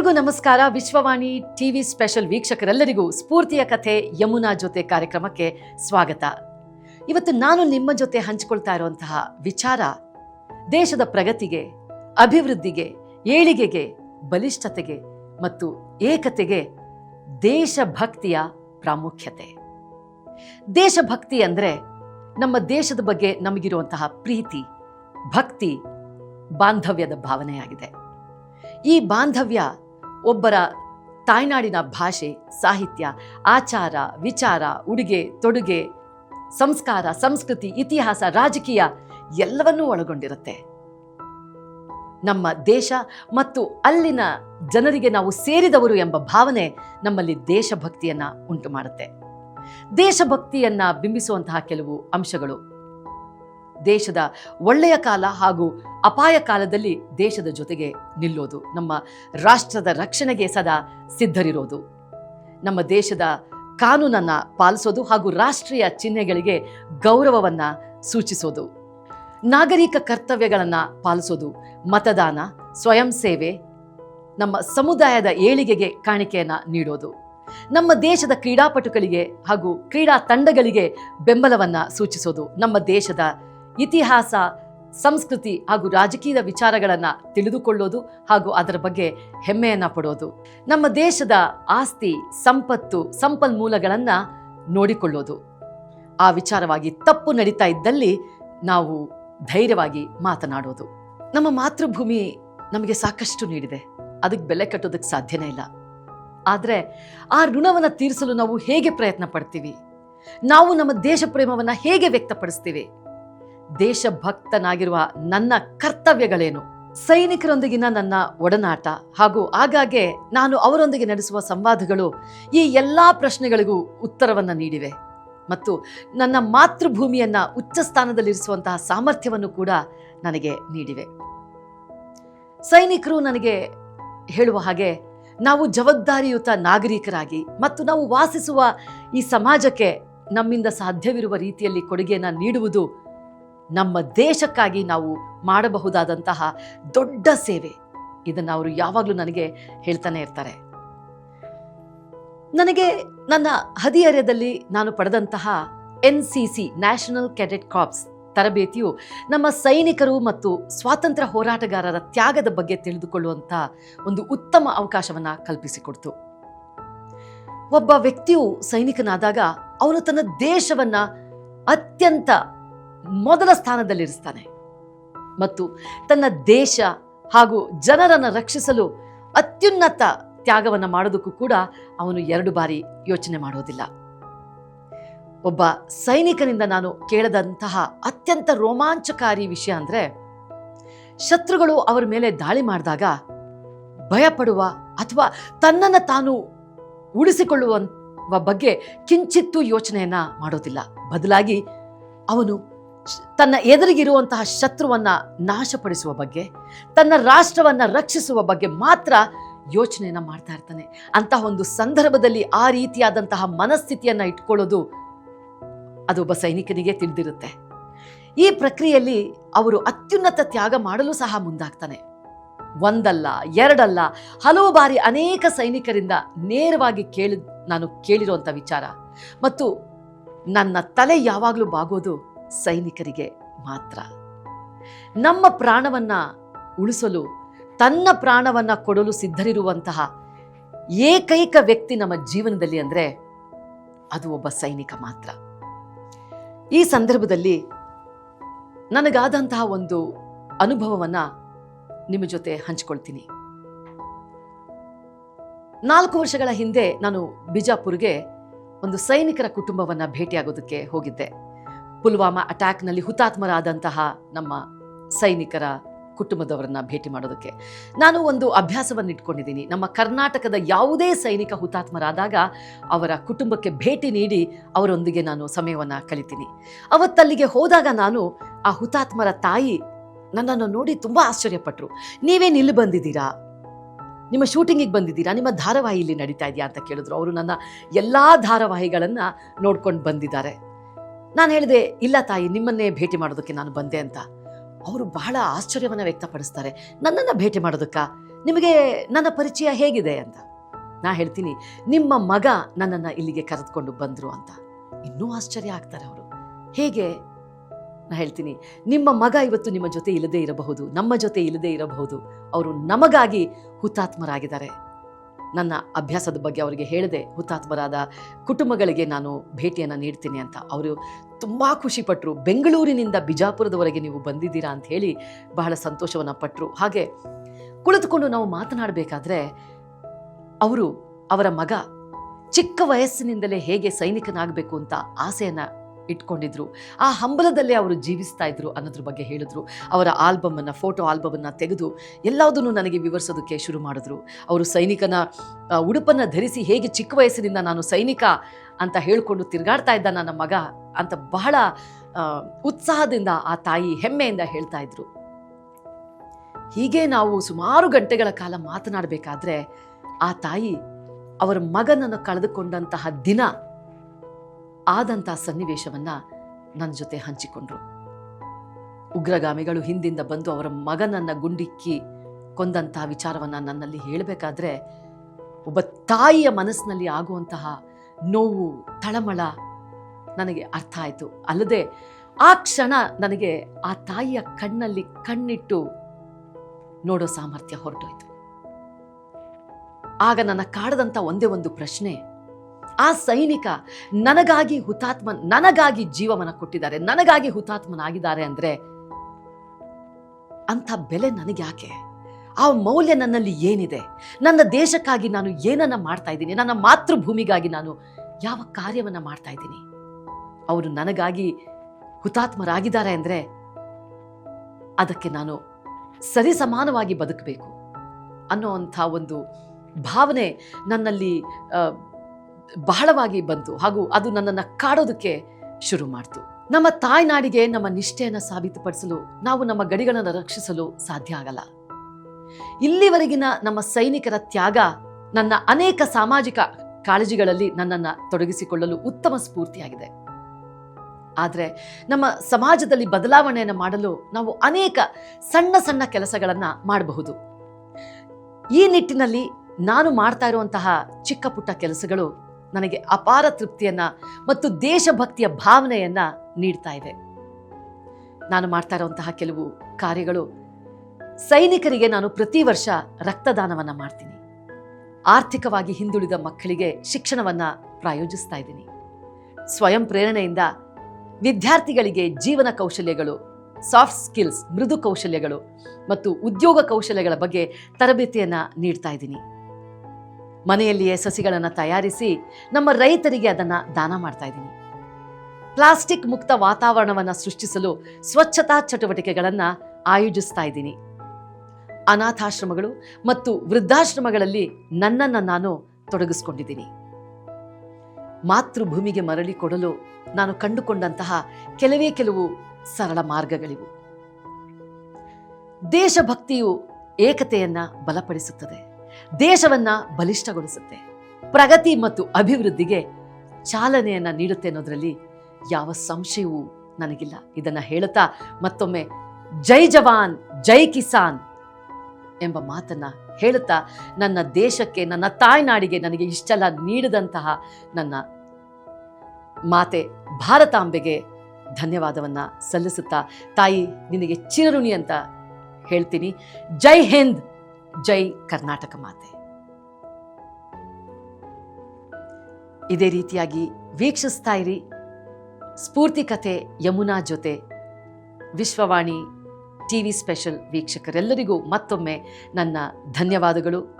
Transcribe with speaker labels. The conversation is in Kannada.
Speaker 1: ಎಲ್ರಿಗೂ ನಮಸ್ಕಾರ. ವಿಶ್ವವಾಣಿ ಟಿವಿ ಸ್ಪೆಷಲ್ ವೀಕ್ಷಕರೆಲ್ಲರಿಗೂ ಸ್ಫೂರ್ತಿಯ ಕಥೆ ಯಮುನಾ ಜೊತೆ ಕಾರ್ಯಕ್ರಮಕ್ಕೆ ಸ್ವಾಗತ. ಇವತ್ತು ನಾನು ನಿಮ್ಮ ಜೊತೆ ಹಂಚಿಕೊಳ್ತಾ ಇರುವಂತಹ ವಿಚಾರ, ದೇಶದ ಪ್ರಗತಿಗೆ, ಅಭಿವೃದ್ಧಿಗೆ, ಏಳಿಗೆಗೆ, ಬಲಿಷ್ಠತೆಗೆ ಮತ್ತು ಏಕತೆಗೆ ದೇಶಭಕ್ತಿಯ ಪ್ರಾಮುಖ್ಯತೆ. ದೇಶಭಕ್ತಿ ಅಂದರೆ ನಮ್ಮ ದೇಶದ ಬಗ್ಗೆ ನಮಗಿರುವಂತಹ ಪ್ರೀತಿ, ಭಕ್ತಿ, ಬಾಂಧವ್ಯದ ಭಾವನೆಯಾಗಿದೆ. ಈ ಬಾಂಧವ್ಯ ಒಬ್ಬರ ತಾಯ್ನಾಡಿನ ಭಾಷೆ, ಸಾಹಿತ್ಯ, ಆಚಾರ, ವಿಚಾರ, ಉಡುಗೆ, ತೊಡುಗೆ, ಸಂಸ್ಕಾರ, ಸಂಸ್ಕೃತಿ, ಇತಿಹಾಸ, ರಾಜಕೀಯ ಎಲ್ಲವನ್ನೂ ಒಳಗೊಂಡಿರುತ್ತೆ. ನಮ್ಮ ದೇಶ ಮತ್ತು ಅಲ್ಲಿನ ಜನರಿಗೆ ನಾವು ಸೇರಿದವರು ಎಂಬ ಭಾವನೆ ನಮ್ಮಲ್ಲಿ ದೇಶಭಕ್ತಿಯನ್ನು ಉಂಟು ಮಾಡುತ್ತೆ ದೇಶಭಕ್ತಿಯನ್ನು ಬಿಂಬಿಸುವಂತಹ ಕೆಲವು ಅಂಶಗಳು ದೇಶದ ಒಳ್ಳೆಯ ಕಾಲ ಹಾಗೂ ಅಪಾಯ ಕಾಲದಲ್ಲಿ ದೇಶದ ಜೊತೆಗೆ ನಿಲ್ಲೋದು. ನಮ್ಮ ರಾಷ್ಟ್ರದ ರಕ್ಷಣೆಗೆ ಸದಾ ಸಿದ್ಧರಿರೋದು. ನಮ್ಮ ದೇಶದ ಕಾನೂನನ್ನು ಪಾಲಿಸೋದು ಹಾಗೂ ರಾಷ್ಟ್ರೀಯ ಚಿಹ್ನೆಗಳಿಗೆ ಗೌರವವನ್ನು ಸೂಚಿಸೋದು. ನಾಗರಿಕ ಕರ್ತವ್ಯಗಳನ್ನು ಪಾಲಿಸೋದು. ಮತದಾನ, ಸ್ವಯಂ ಸೇವೆ, ನಮ್ಮ ಸಮುದಾಯದ ಏಳಿಗೆಗೆ ಕಾಣಿಕೆಯನ್ನು ನೀಡೋದು. ನಮ್ಮ ದೇಶದ ಕ್ರೀಡಾಪಟುಗಳಿಗೆ ಹಾಗೂ ಕ್ರೀಡಾ ತಂಡಗಳಿಗೆ ಬೆಂಬಲವನ್ನು ಸೂಚಿಸೋದು. ನಮ್ಮ ದೇಶದ ಇತಿಹಾಸ, ಸಂಸ್ಕೃತಿ ಹಾಗೂ ರಾಜಕೀಯದ ವಿಚಾರಗಳನ್ನು ತಿಳಿದುಕೊಳ್ಳೋದು ಹಾಗೂ ಅದರ ಬಗ್ಗೆ ಹೆಮ್ಮೆಯನ್ನು ಪಡೋದು. ನಮ್ಮ ದೇಶದ ಆಸ್ತಿ, ಸಂಪತ್ತು, ಸಂಪನ್ಮೂಲಗಳನ್ನು ನೋಡಿಕೊಳ್ಳೋದು. ಆ ವಿಚಾರವಾಗಿ ತಪ್ಪು ನಡೀತಾ ಇದ್ದಲ್ಲಿ ನಾವು ಧೈರ್ಯವಾಗಿ ಮಾತನಾಡೋದು. ನಮ್ಮ ಮಾತೃಭೂಮಿ ನಮಗೆ ಸಾಕಷ್ಟು ನೀಡಿದೆ. ಅದಕ್ಕೆ ಬೆಲೆ ಕಟ್ಟೋದಕ್ಕೆ ಸಾಧ್ಯನೇ ಇಲ್ಲ. ಆದರೆ ಆ ಋಣವನ್ನು ತೀರಿಸಲು ನಾವು ಹೇಗೆ ಪ್ರಯತ್ನ ಪಡ್ತೀವಿ? ನಾವು ನಮ್ಮ ದೇಶ ಪ್ರೇಮವನ್ನು ಹೇಗೆ ವ್ಯಕ್ತಪಡಿಸ್ತೀವಿ? ದೇಶಭಕ್ತನಾಗಿರುವ ನನ್ನ ಕರ್ತವ್ಯಗಳೇನು? ಸೈನಿಕರೊಂದಿಗಿನ ನನ್ನ ಒಡನಾಟ ಹಾಗೂ ಆಗಾಗ್ಗೆ ನಾನು ಅವರೊಂದಿಗೆ ನಡೆಸುವ ಸಂವಾದಗಳು ಈ ಎಲ್ಲ ಪ್ರಶ್ನೆಗಳಿಗೂ ಉತ್ತರವನ್ನು ನೀಡಿವೆ. ಮತ್ತು ನನ್ನ ಮಾತೃಭೂಮಿಯನ್ನು ಉಚ್ಚ ಸ್ಥಾನದಲ್ಲಿರಿಸುವಂತಹ ಸಾಮರ್ಥ್ಯವನ್ನು ಕೂಡ ನನಗೆ ನೀಡಿವೆ. ಸೈನಿಕರು ನನಗೆ ಹೇಳುವ ಹಾಗೆ ನಾವು ಜವಾಬ್ದಾರಿಯುತ ನಾಗರಿಕರಾಗಿ ಮತ್ತು ನಾವು ವಾಸಿಸುವ ಈ ಸಮಾಜಕ್ಕೆ ನಮ್ಮಿಂದ ಸಾಧ್ಯವಿರುವ ರೀತಿಯಲ್ಲಿ ಕೊಡುಗೆಯನ್ನು ನೀಡುವುದು ನಮ್ಮ ದೇಶಕ್ಕಾಗಿ ನಾವು ಮಾಡಬಹುದಾದಂತಹ ದೊಡ್ಡ ಸೇವೆ. ಇದನ್ನು ಅವರು ಯಾವಾಗಲೂ ನನಗೆ ಹೇಳ್ತಾನೆ ಇರ್ತಾರೆ. ನನಗೆ ನನ್ನ ಹದಿಹರೆಯದಲ್ಲಿ ನಾನು ಪಡೆದಂತಹ N C C national cadet corps ತರಬೇತಿಯು ನಮ್ಮ ಸೈನಿಕರು ಮತ್ತು ಸ್ವಾತಂತ್ರ್ಯ ಹೋರಾಟಗಾರರ ತ್ಯಾಗದ ಬಗ್ಗೆ ತಿಳಿದುಕೊಳ್ಳುವಂಥ ಒಂದು ಉತ್ತಮ ಅವಕಾಶವನ್ನು ಕಲ್ಪಿಸಿಕೊಡ್ತು. ಒಬ್ಬ ವ್ಯಕ್ತಿಯು ಸೈನಿಕನಾದಾಗ ಅವನು ತನ್ನ ದೇಶವನ್ನು ಅತ್ಯಂತ ಮೊದಲ ಸ್ಥಾನದಲ್ಲಿರಿಸ್ತಾನೆ. ಮತ್ತು ತನ್ನ ದೇಶ ಹಾಗೂ ಜನರನ್ನು ರಕ್ಷಿಸಲು ಅತ್ಯುನ್ನತ ತ್ಯಾಗವನ್ನು ಮಾಡೋದಕ್ಕೂ ಕೂಡ ಅವನು ಎರಡು ಬಾರಿ ಯೋಚನೆ ಮಾಡೋದಿಲ್ಲ. ಒಬ್ಬ ಸೈನಿಕನಿಂದ ನಾನು ಕೇಳದಂತಹ ಅತ್ಯಂತ ರೋಮಾಂಚಕಾರಿ ವಿಷಯ ಅಂದರೆ, ಶತ್ರುಗಳು ಅವರ ಮೇಲೆ ದಾಳಿ ಮಾಡಿದಾಗ ಭಯಪಡುವ ಅಥವಾ ತನ್ನನ್ನು ತಾನು ಉಳಿಸಿಕೊಳ್ಳುವ ಬಗ್ಗೆ ಕಿಂಚಿತ್ತೂ ಯೋಚನೆಯನ್ನು ಮಾಡೋದಿಲ್ಲ. ಬದಲಾಗಿ ಅವನು ತನ್ನ ಎದುರಿಗಿರುವಂತಹ ಶತ್ರುವನ್ನ ನಾಶಪಡಿಸುವ ಬಗ್ಗೆ, ತನ್ನ ರಾಷ್ಟ್ರವನ್ನ ರಕ್ಷಿಸುವ ಬಗ್ಗೆ ಮಾತ್ರ ಯೋಚನೆಯನ್ನು ಮಾಡ್ತಾ ಇರ್ತಾನೆ. ಅಂತಹ ಒಂದು ಸಂದರ್ಭದಲ್ಲಿ ಆ ರೀತಿಯಾದಂತಹ ಮನಸ್ಥಿತಿಯನ್ನ ಇಟ್ಕೊಳ್ಳೋದು ಅದು ಒಬ್ಬ ಸೈನಿಕನಿಗೆ ತಿಳಿದಿರುತ್ತೆ. ಈ ಪ್ರಕ್ರಿಯೆಯಲ್ಲಿ ಅವರು ಅತ್ಯುನ್ನತ ತ್ಯಾಗ ಮಾಡಲು ಸಹ ಮುಂದಾಗ್ತಾನೆ. ಒಂದಲ್ಲ, ಎರಡಲ್ಲ, ಹಲವು ಬಾರಿ ಅನೇಕ ಸೈನಿಕರಿಂದ ನೇರವಾಗಿ ಕೇಳಿ, ನಾನು ಕೇಳಿರುವಂಥ ವಿಚಾರ. ಮತ್ತು ನನ್ನ ತಲೆ ಯಾವಾಗಲೂ ಬಾಗೋದು ಸೈನಿಕರಿಗೆ ಮಾತ್ರ. ನಮ್ಮ ಪ್ರಾಣವನ್ನ ಉಳಿಸಲು, ತನ್ನ ಪ್ರಾಣವನ್ನ ಕೊಡಲು ಸಿದ್ಧರಿರುವಂತಹ ಏಕೈಕ ವ್ಯಕ್ತಿ ನಮ್ಮ ಜೀವನದಲ್ಲಿ ಅಂದರೆ ಅದು ಒಬ್ಬ ಸೈನಿಕ ಮಾತ್ರ. ಈ ಸಂದರ್ಭದಲ್ಲಿ ನನಗಾದಂತಹ ಒಂದು ಅನುಭವವನ್ನ ನಿಮ್ಮ ಜೊತೆ ಹಂಚಿಕೊಳ್ತೀನಿ. ನಾಲ್ಕು ವರ್ಷಗಳ ಹಿಂದೆ ನಾನು ಬಿಜಾಪುರ್ಗೆ ಒಂದು ಸೈನಿಕರ ಕುಟುಂಬವನ್ನ ಭೇಟಿಯಾಗೋದಕ್ಕೆ ಹೋಗಿದ್ದೆ. ಪುಲ್ವಾಮಾ ಅಟ್ಯಾಕ್ನಲ್ಲಿ ಹುತಾತ್ಮರಾದಂತಹ ನಮ್ಮ ಸೈನಿಕರ ಕುಟುಂಬದವರನ್ನ ಭೇಟಿ ಮಾಡೋದಕ್ಕೆ. ನಾನು ಒಂದು ಅಭ್ಯಾಸವನ್ನು ಇಟ್ಕೊಂಡಿದ್ದೀನಿ ನಮ್ಮ ಕರ್ನಾಟಕದ ಯಾವುದೇ ಸೈನಿಕ ಹುತಾತ್ಮರಾದಾಗ ಅವರ ಕುಟುಂಬಕ್ಕೆ ಭೇಟಿ ನೀಡಿ ಅವರೊಂದಿಗೆ ನಾನು ಸಮಯವನ್ನು ಕಳಿತೀನಿ ಅವತ್ತಲ್ಲಿಗೆ ಹೋದಾಗ ನಾನು ಆ ಹುತಾತ್ಮರ ತಾಯಿ ನನ್ನನ್ನು ನೋಡಿ ತುಂಬ ಆಶ್ಚರ್ಯಪಟ್ಟರು ನೀವೇನು ಇಲ್ಲಿ ಬಂದಿದ್ದೀರಾ? ನಿಮ್ಮ ಶೂಟಿಂಗಿಗೆ ಬಂದಿದ್ದೀರಾ? ನಿಮ್ಮ ಧಾರಾವಾಹಿ ಇಲ್ಲಿ ನಡೀತಾ ಇದೆಯಾ ಅಂತ ಕೇಳಿದ್ರು. ಅವರು ನನ್ನ ಎಲ್ಲ ಧಾರಾವಾಹಿಗಳನ್ನು ನೋಡ್ಕೊಂಡು ಬಂದಿದ್ದಾರೆ. ನಾನು ಹೇಳಿದೆ, ಇಲ್ಲ ತಾಯಿ, ನಿಮ್ಮನ್ನೇ ಭೇಟಿ ಮಾಡೋದಕ್ಕೆ ನಾನು ಬಂದೆ ಅಂತ. ಅವರು ಬಹಳ ಆಶ್ಚರ್ಯವನ್ನು ವ್ಯಕ್ತಪಡಿಸ್ತಾರೆ. ನನ್ನನ್ನು ಭೇಟಿ ಮಾಡೋದಕ್ಕ? ನಿಮಗೆ ನನ್ನ ಪರಿಚಯ ಹೇಗಿದೆ ಅಂತ. ನಾ ಹೇಳ್ತೀನಿ, ನಿಮ್ಮ ಮಗ ನನ್ನನ್ನು ಇಲ್ಲಿಗೆ ಕರೆದುಕೊಂಡು ಬಂದರು ಅಂತ. ಇನ್ನೂ ಆಶ್ಚರ್ಯ ಆಗ್ತಾರೆ ಅವರು. ಹೇಗೆ? ನಾ ಹೇಳ್ತೀನಿ, ನಿಮ್ಮ ಮಗ ಇವತ್ತು ನಿಮ್ಮ ಜೊತೆ ಇಲ್ಲದೆ ಇರಬಹುದು, ನಮ್ಮ ಜೊತೆ ಇಲ್ಲದೆ ಇರಬಹುದು. ಅವರು ನಮಗಾಗಿ ಹುತಾತ್ಮರಾಗಿದ್ದಾರೆ. ನನ್ನ ಅಭ್ಯಾಸದ ಬಗ್ಗೆ ಅವರಿಗೆ ಹೇಳಿದೆ ಹುತಾತ್ಮರಾದ ಕುಟುಂಬಗಳಿಗೆ ನಾನು ಭೇಟಿಯನ್ನು ನೀಡ್ತೀನಿ ಅಂತ. ಅವರು ತುಂಬ ಖುಷಿಪಟ್ಟರು ಬೆಂಗಳೂರಿನಿಂದ ಬಿಜಾಪುರದವರೆಗೆ ನೀವು ಬಂದಿದ್ದೀರಾ ಅಂತ ಹೇಳಿ ಬಹಳ ಸಂತೋಷವನ್ನು ಪಟ್ಟರು ಹಾಗೆ ಕುಳಿತುಕೊಂಡು ನಾವು ಮಾತನಾಡಬೇಕಾದ್ರೆ ಅವರು ಅವರ ಮಗ ಚಿಕ್ಕ ವಯಸ್ಸಿನಿಂದಲೇ ಹೇಗೆ ಸೈನಿಕನಾಗಬೇಕು ಅಂತ ಆಸೆಯನ್ನು ಇಟ್ಕೊಂಡಿದ್ರು. ಆ ಹಂಬಲದಲ್ಲೇ ಅವರು ಜೀವಿಸ್ತಾ ಇದ್ರು ಅನ್ನೋದ್ರ ಬಗ್ಗೆ ಹೇಳಿದ್ರು. ಅವರ ಆಲ್ಬಮನ್ನು ಫೋಟೋ ಆಲ್ಬಮನ್ನು ತೆಗೆದು ಎಲ್ಲದನ್ನು ನನಗೆ ವಿವರಿಸೋದಕ್ಕೆ ಶುರು ಮಾಡಿದ್ರು. ಅವರು ಸೈನಿಕನ ಉಡುಪನ್ನು ಧರಿಸಿ ಹೇಗೆ ಚಿಕ್ಕ ವಯಸ್ಸಿನಿಂದ ನಾನು ಸೈನಿಕ ಅಂತ ಹೇಳಿಕೊಂಡು ತಿರುಗಾಡ್ತಾ ಇದ್ದ ನನ್ನ ಮಗ ಅಂತ ಬಹಳ ಉತ್ಸಾಹದಿಂದ ಆ ತಾಯಿ ಹೆಮ್ಮೆಯಿಂದ ಹೇಳ್ತಾ ಇದ್ರು. ಹೀಗೆ ನಾವು ಸುಮಾರು ಗಂಟೆಗಳ ಕಾಲ ಮಾತನಾಡಬೇಕಾದ್ರೆ ಆ ತಾಯಿ ಅವರ ಮಗನನ್ನು ಕಳೆದುಕೊಂಡಂತಹ ದಿನ ಆದಂತಹ ಸನ್ನಿವೇಶವನ್ನ ನನ್ನ ಜೊತೆ ಹಂಚಿಕೊಂಡ್ರು. ಉಗ್ರಗಾಮಿಗಳು ಹಿಂದಿಂದ ಬಂದು ಅವರ ಮಗನನ್ನ ಗುಂಡಿಕ್ಕಿ ಕೊಂದಂತಹ ವಿಚಾರವನ್ನ ನನ್ನಲ್ಲಿ ಹೇಳಬೇಕಾದ್ರೆ, ಒಬ್ಬ ತಾಯಿಯ ಮನಸ್ಸಿನಲ್ಲಿ ಆಗುವಂತಹ ನೋವು, ತಳಮಳ ನನಗೆ ಅರ್ಥ ಆಯಿತು. ಅಲ್ಲದೆ ಆ ಕ್ಷಣ ನನಗೆ ಆ ತಾಯಿಯ ಕಣ್ಣಲ್ಲಿ ಕಣ್ಣಿಟ್ಟು ನೋಡೋ ಸಾಮರ್ಥ್ಯ ಹೊರಟೋಯ್ತು. ಆಗ ನನ್ನ ಕಾಡದಂಥ ಒಂದೇ ಒಂದು ಪ್ರಶ್ನೆ ಆ ಸೈನಿಕ ನನಗಾಗಿ ಹುತಾತ್ಮ, ನನಗಾಗಿ ಜೀವವನ್ನು ಕೊಟ್ಟಿದ್ದಾರೆ, ನನಗಾಗಿ ಹುತಾತ್ಮನಾಗಿದ್ದಾರೆ ಅಂದರೆ ಅಂಥ ಬೆಲೆ ನನಗ್ಯಾಕೆ ಆ ಮೌಲ್ಯ ನನ್ನಲ್ಲಿ ಏನಿದೆ? ನನ್ನ ದೇಶಕ್ಕಾಗಿ ನಾನು ಏನನ್ನ ಮಾಡ್ತಾ ಇದ್ದೀನಿ? ನನ್ನ ಮಾತೃಭೂಮಿಗಾಗಿ ನಾನು ಯಾವ ಕಾರ್ಯವನ್ನು ಮಾಡ್ತಾ ಇದ್ದೀನಿ? ಅವರು ನನಗಾಗಿ ಹುತಾತ್ಮರಾಗಿದ್ದಾರೆ ಅಂದರೆ ಅದಕ್ಕೆ ನಾನು ಸರಿ ಸಮಾನವಾಗಿ ಬದುಕಬೇಕು ಅನ್ನೋವಂಥ ಒಂದು ಭಾವನೆ ನನ್ನಲ್ಲಿ ಬಹಳವಾಗಿ ಬಂತು ಹಾಗೂ ಅದು ನನ್ನನ್ನು ಕಾಡೋದಕ್ಕೆ ಶುರು ಮಾಡ್ತು. ನಮ್ಮ ತಾಯ್ನಾಡಿಗೆ ನಮ್ಮ ನಿಷ್ಠೆಯನ್ನು ಸಾಬೀತುಪಡಿಸಲು ನಾವು ನಮ್ಮ ಗಡಿಗಳನ್ನು ರಕ್ಷಿಸಲು ಸಾಧ್ಯ ಆಗಲ್ಲ. ಇಲ್ಲಿವರೆಗಿನ ನಮ್ಮ ಸೈನಿಕರ ತ್ಯಾಗ ನನ್ನ ಅನೇಕ ಸಾಮಾಜಿಕ ಕಾಳಜಿಗಳಲ್ಲಿ ನನ್ನನ್ನು ತೊಡಗಿಸಿಕೊಳ್ಳಲು ಉತ್ತಮ ಸ್ಫೂರ್ತಿಯಾಗಿದೆ. ಆದರೆ ನಮ್ಮ ಸಮಾಜದಲ್ಲಿ ಬದಲಾವಣೆಯನ್ನು ಮಾಡಲು ನಾವು ಅನೇಕ ಸಣ್ಣ ಸಣ್ಣ ಕೆಲಸಗಳನ್ನು ಮಾಡಬಹುದು. ಈ ನಿಟ್ಟಿನಲ್ಲಿ ನಾನು ಮಾಡ್ತಾ ಇರುವಂತಹ ಚಿಕ್ಕ ಪುಟ್ಟ ಕೆಲಸಗಳು ನನಗೆ ಅಪಾರ ತೃಪ್ತಿಯನ್ನ ಮತ್ತು ದೇಶಭಕ್ತಿಯ ಭಾವನೆಯನ್ನ ನೀಡ್ತಾ ಇದೆ. ನಾನು ಮಾಡ್ತಾ ಇರುವಂತಹ ಕೆಲವು ಕಾರ್ಯಗಳು ಸೈನಿಕರಿಗೆ ನಾನು ಪ್ರತಿ ವರ್ಷ ರಕ್ತದಾನವನ್ನ ಮಾಡ್ತೀನಿ. ಆರ್ಥಿಕವಾಗಿ ಹಿಂದುಳಿದ ಮಕ್ಕಳಿಗೆ ಶಿಕ್ಷಣವನ್ನ ಪ್ರಾಯೋಜಿಸ್ತಾ ಇದ್ದೀನಿ. ಸ್ವಯಂ ಪ್ರೇರಣೆಯಿಂದ ವಿದ್ಯಾರ್ಥಿಗಳಿಗೆ ಜೀವನ ಕೌಶಲ್ಯಗಳು ಸಾಫ್ಟ್ ಸ್ಕಿಲ್ಸ್ ಮೃದು ಕೌಶಲ್ಯಗಳು ಮತ್ತು ಉದ್ಯೋಗ ಕೌಶಲ್ಯಗಳ ಬಗ್ಗೆ ತರಬೇತಿಯನ್ನು ನೀಡ್ತಾ ಇದ್ದೀನಿ. ಮನೆಯಲ್ಲಿಯೇ ಸಸಿಗಳನ್ನು ತಯಾರಿಸಿ ನಮ್ಮ ರೈತರಿಗೆ ಅದನ್ನು ದಾನ ಮಾಡ್ತಾ ಇದ್ದೀನಿ. ಪ್ಲಾಸ್ಟಿಕ್ ಮುಕ್ತ ವಾತಾವರಣವನ್ನು ಸೃಷ್ಟಿಸಲು ಸ್ವಚ್ಛತಾ ಚಟುವಟಿಕೆಗಳನ್ನು ಆಯೋಜಿಸ್ತಾ ಇದ್ದೀನಿ. ಅನಾಥಾಶ್ರಮಗಳು ಮತ್ತು ವೃದ್ಧಾಶ್ರಮಗಳಲ್ಲಿ ನನ್ನನ್ನು ನಾನು ತೊಡಗಿಸ್ಕೊಂಡಿದ್ದೀನಿ. ಮಾತೃಭೂಮಿಗೆ ಮರಳಿ ಕೊಡಲು ನಾನು ಕಂಡುಕೊಂಡಂತಹ ಕೆಲವೇ ಕೆಲವು ಸರಳ ಮಾರ್ಗಗಳಿವು. ದೇಶಭಕ್ತಿಯು ಏಕತೆಯನ್ನು ಬಲಪಡಿಸುತ್ತದೆ. ದೇಶವನ್ನ ಬಲಿಷ್ಠಗೊಳಿಸುತ್ತೆ. ಪ್ರಗತಿ ಮತ್ತು ಅಭಿವೃದ್ಧಿಗೆ ಚಾಲನೆಯನ್ನ ನೀಡುತ್ತೆ ಅನ್ನೋದ್ರಲ್ಲಿ ಯಾವ ಸಂಶಯವೂ ನನಗಿಲ್ಲ. ಇದನ್ನ ಹೇಳುತ್ತಾ ಮತ್ತೊಮ್ಮೆ, ಜೈ ಜವಾನ್, ಜೈ ಕಿಸಾನ್ ಎಂಬ ಮಾತನ್ನ ಹೇಳುತ್ತಾ ನನ್ನ ದೇಶಕ್ಕೆ, ನನ್ನ ತಾಯ್ನಾಡಿಗೆ ನನಗೆ ಇಷ್ಟೆಲ್ಲ ನೀಡಿದಂತಹ ನನ್ನ ಮಾತೆ ಭಾರತಾಂಬೆಗೆ ಧನ್ಯವಾದವನ್ನ ಸಲ್ಲಿಸುತ್ತಾ, ತಾಯಿ, ನಿನಗೆ ಚಿರಋಣಿ ಅಂತ ಹೇಳ್ತೀನಿ. ಜೈ ಹಿಂದ್ ಜೈ ಕರ್ನಾಟಕ ಮಾತೆ. ಇದೇ ರೀತಿಯಾಗಿ ವೀಕ್ಷಿಸ್ತಾ ಇರಿ ಸ್ಫೂರ್ತಿ ಕಥೆ ಯಮುನಾ ಜೊತೆ. ವಿಶ್ವವಾಣಿ ಟಿ ವಿ ಸ್ಪೆಷಲ್ ವೀಕ್ಷಕರೆಲ್ಲರಿಗೂ ಮತ್ತೊಮ್ಮೆ ನನ್ನ ಧನ್ಯವಾದಗಳು.